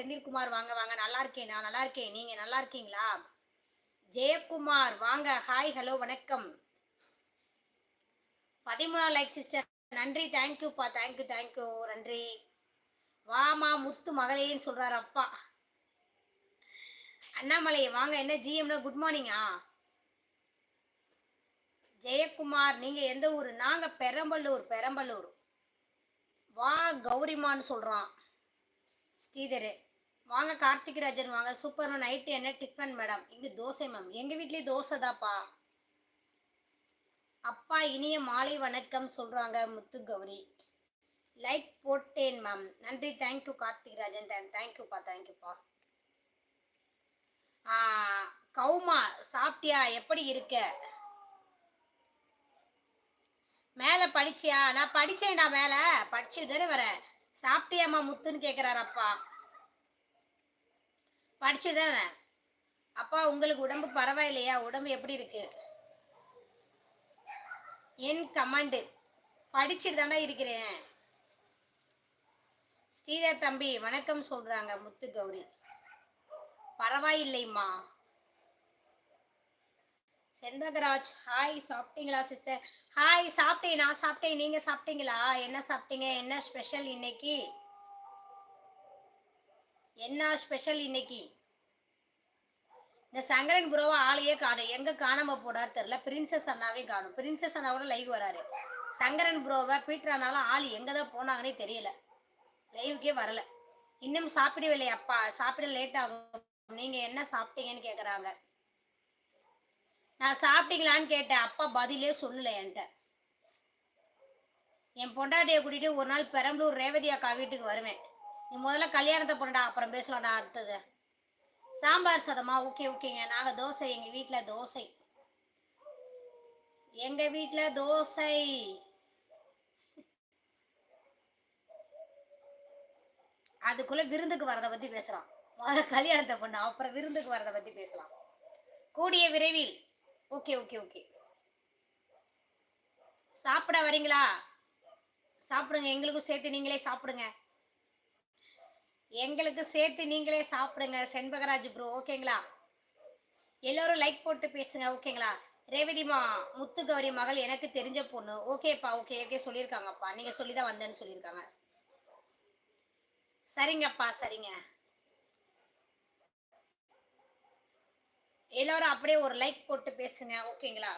செந்தில்குமார் வாங்க வாங்க. நல்லா இருக்கேன் நான். நல்லா இருக்கேன் நீங்க நல்லா இருக்கீங்களா ஜெயக்குமார் வாங்க. ஹாய் ஹலோ வணக்கம். பதிமூணா லைக் சிஸ்டர் நன்றி. தேங்க்யூப்பா தேங்க்யூ தேங்க்யூ நன்றி. வாமா முத்து மகளேன்னு சொல்றாரு அப்பா. அண்ணாமலை வாங்க. என்ன ஜிஎம்னா குட் மார்னிங்கா ஜெயக்குமார் நீங்க எந்த ஊர்? நாங்க பெரம்பலூர் பெரம்பலூர். வா கௌரிமான்னு சொல்றான். ஸ்ரீதர். வாங்க கார்த்திக் ராஜன் வாங்க. சூப்பர் நைட்டு என்ன டிஃபன் மேடம் இங்கே தோசை மேம் எங்கள் வீட்லயே தோசை தாப்பா அப்பா இனிய மாலை வணக்கம் சொல்கிறாங்க முத்து கௌரி. லைக் போட்டேன் மேம் நன்றி. Thank you Karthik Rajan. தேங்க்யூப்பா தேங்க்யூப்பா கௌமா சாப்பிட்டியா? எப்படி இருக்க? மேலே படிச்சியா? நான் படித்தேன்டா மேலே. படிச்சுட்டு தானே வரேன். சாப்பிட்டியாம்மா முத்துன்னு கேட்குறாரு அப்பா தானே அப்பா உங்களுக்கு உடம்பு பரவாயில்லையா? உடம்பு எப்படி இருக்கு? என் கமாண்டு. படிச்சுட்டு தானே இருக்கிறேன். ஸ்ரீதர் தம்பி வணக்கம் சொல்றாங்க முத்து கௌரி. பரவாயில்லைம்மா. செண்பகராஜ் ஹாய் சாப்பிட்டீங்களா சிஸ்டர்? ஹாய் சாப்பிட்டேன் நான் சாப்பிட்டேன். நீங்கள் சாப்பிட்டீங்களா? என்ன சாப்பிட்டீங்க? என்ன ஸ்பெஷல் இன்னைக்கு? என்ன ஸ்பெஷல் இன்னைக்கு? இந்த சங்கரன் புரோவா ஆளையே காணும். எங்கே காணாமல் போடாரு தெரில பிரின்சஸ் அண்ணாவே காணும். பிரின்சஸ் அண்ணாவோட லைவ் வராரு. சங்கரன் புரோவை பீட்ரானாலும் ஆள் எங்கே தான் போனாங்கன்னே தெரியல. லைவுக்கே வரல. இன்னும் சாப்பிடவில்லை அப்பா. சாப்பிட லேட் ஆகும். நீங்கள் என்ன சாப்பிட்டீங்கன்னு கேட்குறாங்க நான் சாப்பிட்டீங்களான்னு கேட்டேன். அப்பா பதிலே சொல்லல என்கிட்ட. என் பொண்டாட்டியை கூட்டிகிட்டு ஒரு நாள் பெரம்பலூர் ரேவதி அக்கா வீட்டுக்கு வருவேன். நீ முதல்ல கல்யாணத்தை பண்ணடா அப்புறம் பேசலாம்டா அடுத்தது. சாம்பார் சாதமா? ஓகே ஓகேங்க. நாங்கள் தோசை எங்கள் வீட்டில் தோசை. எங்கள் வீட்டில் தோசை. அதுக்குள்ளே விருந்துக்கு வரதை பற்றி பேசலாம். முதல்ல கல்யாணத்தை பண்ண அப்புறம் விருந்துக்கு வரதை பற்றி பேசலாம். கூடிய விரைவில். Okay okay okay. சாப்பிட வரீங்களா? சாப்பிடுங்க. எங்களுக்கும் சேர்த்து நீங்களே சாப்பிடுங்க. எங்களுக்கு சேர்த்து நீங்களே சாப்பிடுங்க செண்பகராஜ் ப்ரோ ஓகேங்களா? எல்லோரும் லைக் போட்டு பேசுங்க ஓகேங்களா? ரேவதிமா முத்து கௌரி மகள் எனக்கு தெரிஞ்ச பொண்ணு. ஓகேப்பா ஓகே ஓகே சொல்லியிருக்காங்கப்பா. நீங்கள் சொல்லி தான் வந்தேன்னு சொல்லியிருக்காங்க. சரிங்கப்பா சரிங்க. எல்லோரும் அப்படியே ஒரு லைக் போட்டு பேசுங்க ஓகேங்களா?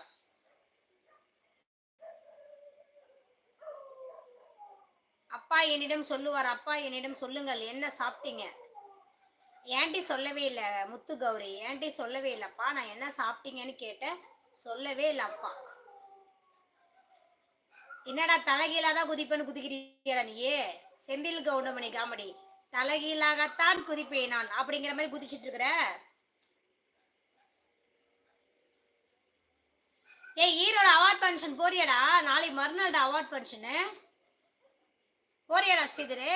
அப்பா என்னிடம் சொல்லுவார் அப்பா என்னிடம் சொல்லுங்கள் என்ன சாப்பிட்டீங்க? ஏன்டி சொல்லவே இல்லை முத்து கௌரி ஏன்டி சொல்லவே இல்லைப்பா நான் என்ன சாப்பிட்டீங்கன்னு கேட்டேன் சொல்லவே இல்லை அப்பா. என்னடா தலைகீழாக தான் குதிப்பேன்னு குதிக்கிறீடா நீயே? செந்தில் கவுண்டமணி காமெடி. தலைகீழாகத்தான் குதிப்பேன் நான் அப்படிங்கிற மாதிரி குதிச்சிட்டு இருக்கிற? ஏய் ஈரோட அவார்ட் ஃபங்க்ஷன் போறியடா நாளை மறுநாள் அவார்ட் ஃபங்க்ஷனு போறியாடா ஸ்ரீதரு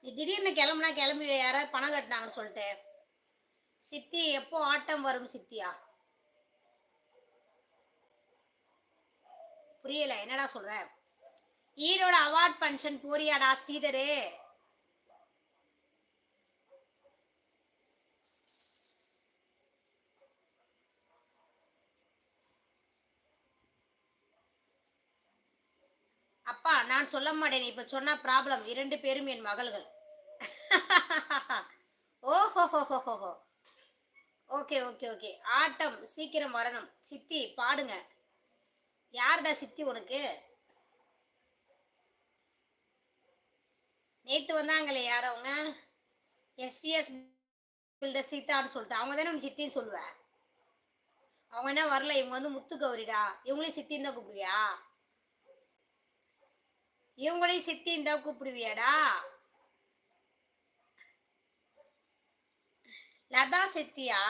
திடீர்னு கிளம்புனா கிளம்பி யாராவது பணம் கட்டினாங்கன்னு சொல்லிட்டு. சித்தி எப்போ ஆட்டம் வரும் சித்தியா? புரியல என்னடா சொல்ற? ஈரோட அவார்ட் ஃபங்க்ஷன் போறியாடா ஸ்ரீதரு? அப்பா நான் சொல்ல மாட்டேன். இப்போ சொன்ன ப்ராப்ளம் இரண்டு பேரும் என் மகள்கள். ஓஹோஹோஹோஹோ. Okay okay okay. ஆட்டம் சீக்கிரம் வரணும். சித்தி பாடுங்க. யார்டா சித்தி உனக்கு? நேற்று வந்தாங்களே யார் அவங்க? எஸ்பிஎஸ் பில்டர் சீதான்னு சொல்லிட்டு. அவங்க தானே உனக்கு சித்தின்னு சொல்லுவேன் அவங்க என்ன வரல? இவங்க வந்து முத்து கௌரிடா இவங்களையும் சித்தின்னு தான் கூப்பிடுவியா? இவங்களையும் சித்தி இருந்தா கூப்பிடுவியாடா? லதா சித்தியா?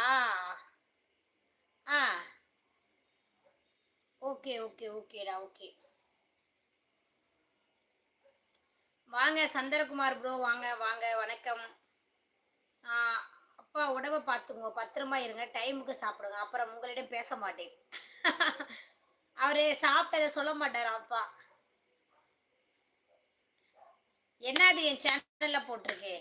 ஆ. ஓகே ஓகே ஓகேடா ஓகே. வாங்க சந்திரகுமார் ப்ரோ வாங்க வாங்க வணக்கம். அப்பா உடவை பார்த்துங்க பத்திரமா இருங்க டைமுக்கு சாப்பிடுங்க அப்புறம் உங்களிடம் பேச மாட்டேன். அவர் சாப்பிட்டதை சொல்ல மாட்டார் அப்பா? என்னது என் சேனலில் போட்டிருக்கு?